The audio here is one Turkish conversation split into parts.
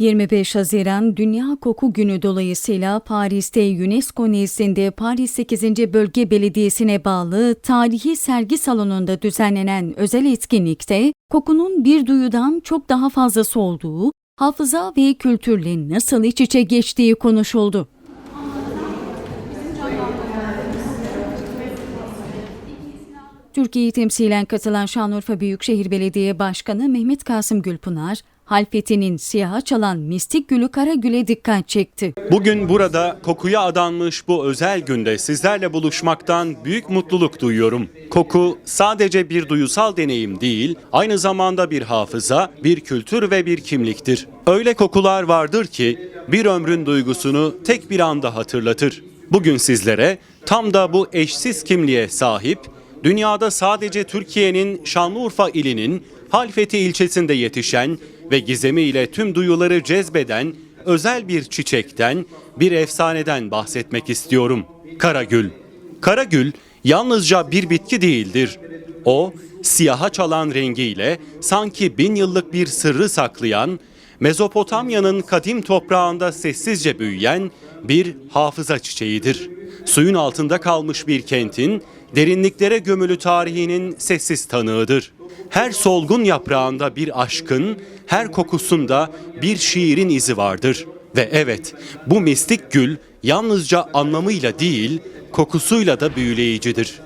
25 Haziran Dünya Koku Günü dolayısıyla Paris'te UNESCO nezdinde Paris 8. Bölge Belediyesi'ne bağlı tarihi sergi salonunda düzenlenen özel etkinlikte kokunun bir duyudan çok daha fazlası olduğu, hafıza ve kültürle nasıl iç içe geçtiği konuşuldu. Türkiye'yi temsilen katılan Şanlıurfa Büyükşehir Belediye Başkanı Mehmet Kasım Gülpınar, Halfeti'nin siyaha çalan mistik gülü Karagül'e dikkat çekti. Bugün burada kokuya adanmış bu özel günde sizlerle buluşmaktan büyük mutluluk duyuyorum. Koku sadece bir duyusal deneyim değil, aynı zamanda bir hafıza, bir kültür ve bir kimliktir. Öyle kokular vardır ki bir ömrün duygusunu tek bir anda hatırlatır. Bugün sizlere tam da bu eşsiz kimliğe sahip, dünyada sadece Türkiye'nin Şanlıurfa ilinin Halfeti ilçesinde yetişen ve gizemiyle tüm duyuları cezbeden özel bir çiçekten, bir efsaneden bahsetmek istiyorum. Karagül. Karagül yalnızca bir bitki değildir. O, siyaha çalan rengiyle sanki bin yıllık bir sırrı saklayan, Mezopotamya'nın kadim toprağında sessizce büyüyen bir hafıza çiçeğidir. Suyun altında kalmış bir kentin, derinliklere gömülü tarihinin sessiz tanığıdır. Her solgun yaprağında bir aşkın, her kokusunda bir şiirin izi vardır. Ve evet, bu mistik gül yalnızca anlamıyla değil, kokusuyla da büyüleyicidir.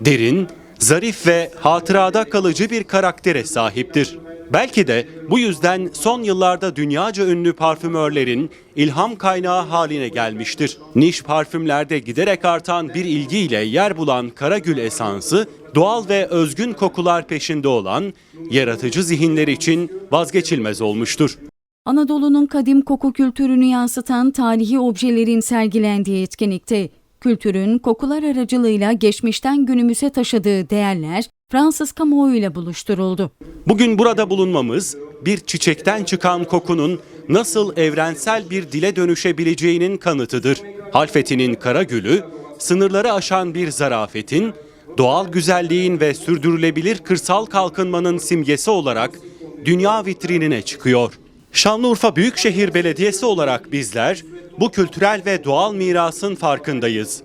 Derin, zarif ve hatırada kalıcı bir karaktere sahiptir. Belki de bu yüzden son yıllarda dünyaca ünlü parfümörlerin ilham kaynağı haline gelmiştir. Niş parfümlerde giderek artan bir ilgiyle yer bulan Karagül esansı, doğal ve özgün kokular peşinde olan yaratıcı zihinler için vazgeçilmez olmuştur. Anadolu'nun kadim koku kültürünü yansıtan tarihi objelerin sergilendiği etkinlikte kültürün kokular aracılığıyla geçmişten günümüze taşıdığı değerler Fransız kamuoyuyla buluşturuldu. Bugün burada bulunmamız bir çiçekten çıkan kokunun nasıl evrensel bir dile dönüşebileceğinin kanıtıdır. Halfeti'nin kara gülü sınırları aşan bir zarafetin, doğal güzelliğin ve sürdürülebilir kırsal kalkınmanın simgesi olarak dünya vitrinine çıkıyor. Şanlıurfa Büyükşehir Belediyesi olarak bizler bu kültürel ve doğal mirasın farkındayız.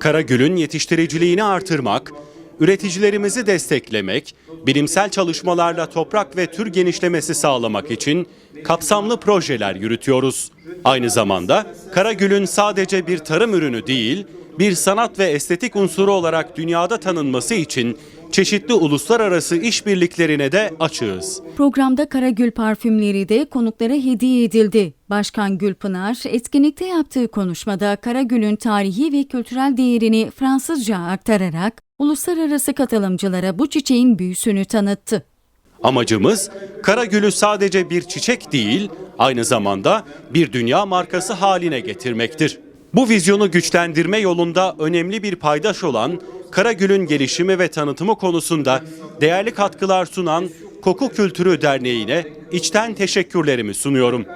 Karagül'ün yetiştiriciliğini artırmak, üreticilerimizi desteklemek, bilimsel çalışmalarla toprak ve tür genişlemesi sağlamak için kapsamlı projeler yürütüyoruz. Aynı zamanda Karagül'ün sadece bir tarım ürünü değil, bir sanat ve estetik unsuru olarak dünyada tanınması için çeşitli uluslararası işbirliklerine de açığız. Programda Karagül parfümleri de konuklara hediye edildi. Başkan Gülpınar etkinlikte yaptığı konuşmada Karagül'ün tarihi ve kültürel değerini Fransızca aktararak uluslararası katılımcılara bu çiçeğin büyüsünü tanıttı. Amacımız Karagül'ü sadece bir çiçek değil, aynı zamanda bir dünya markası haline getirmektir. Bu vizyonu güçlendirme yolunda önemli bir paydaş olan Karagül'ün gelişimi ve tanıtımı konusunda değerli katkılar sunan Koku Kültürü Derneği'ne içten teşekkürlerimi sunuyorum.